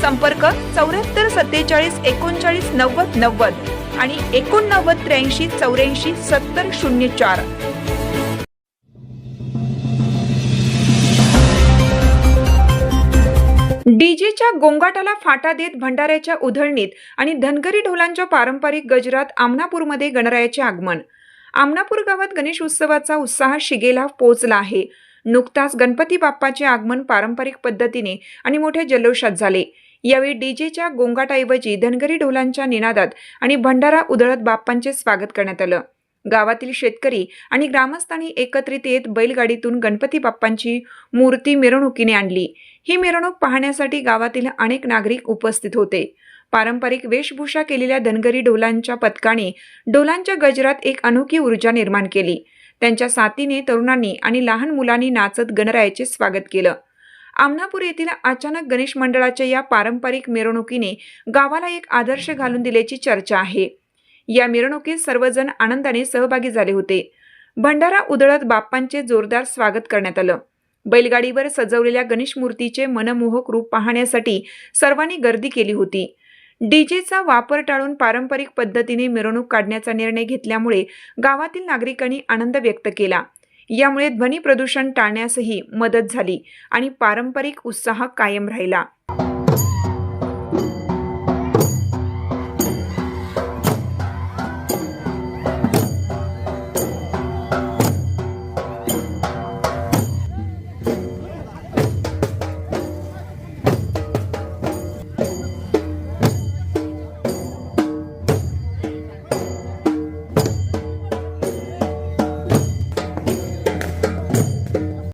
संपर्क चौऱ्याहत्तर सत्तेचाळीस एकोणचाळीस नव्वद नव्वद आणि एकोणनव्वद त्र्याऐंशी चौऱ्याऐंशी सत्तर शून्य चार. डीजेच्या गोंगाटाला फाटा देत भंडाऱ्याच्या उधळणीत आणि धनगरी ढोलांच्या पारंपरिक गजरात आमनापूरमध्ये गणरायाचे आगमन. आमनापूर गावात गणेश उत्सवाचा उत्साह शिगेला पोचला आहे. नुकताच गणपती बाप्पाचे आगमन पारंपरिक पद्धतीने आणि मोठ्या जल्लोषात झाले. यावेळी डीजेच्या गोंगाटाऐवजी धनगरी ढोलांच्या निनादात आणि भंडारा उधळत बाप्पांचे स्वागत करण्यात आलं. गावातील शेतकरी आणि ग्रामस्थांनी एकत्रित येत बैलगाडीतून गणपती बाप्पांची मूर्ती मिरवणुकीने आणली. ही मिरवणूक पाहण्यासाठी गावातील अनेक नागरिक उपस्थित होते. पारंपरिक वेशभूषा केलेल्या धनगरी डोलांच्या पथकाने डोलांच्या गजरात एक अनोखी ऊर्जा निर्माण केली. त्यांच्या साथीने तरुणांनी आणि लहान मुलांनी नाचत गणरायाचे स्वागत केलं. आमनापूर येथील अचानक गणेश मंडळाच्या या पारंपरिक मिरवणुकीने गावाला एक आदर्श घालून दिल्याची चर्चा आहे. या मिरवणुकीत सर्वजण आनंदाने सहभागी झाले होते. भंडारा उधळत बाप्पांचे जोरदार स्वागत करण्यात आलं. बैलगाडीवर सजवलेल्या गणेश मूर्तीचे मनमोहक रूप पाहण्यासाठी सर्वांनी गर्दी केली होती. डीजेचा वापर टाळून पारंपरिक पद्धतीने मिरवणूक काढण्याचा निर्णय घेतल्यामुळे गावातील नागरिकांनी आनंद व्यक्त केला. यामुळे ध्वनी प्रदूषण टाळण्यासही मदत झाली आणि पारंपरिक उत्साह कायम राहिला.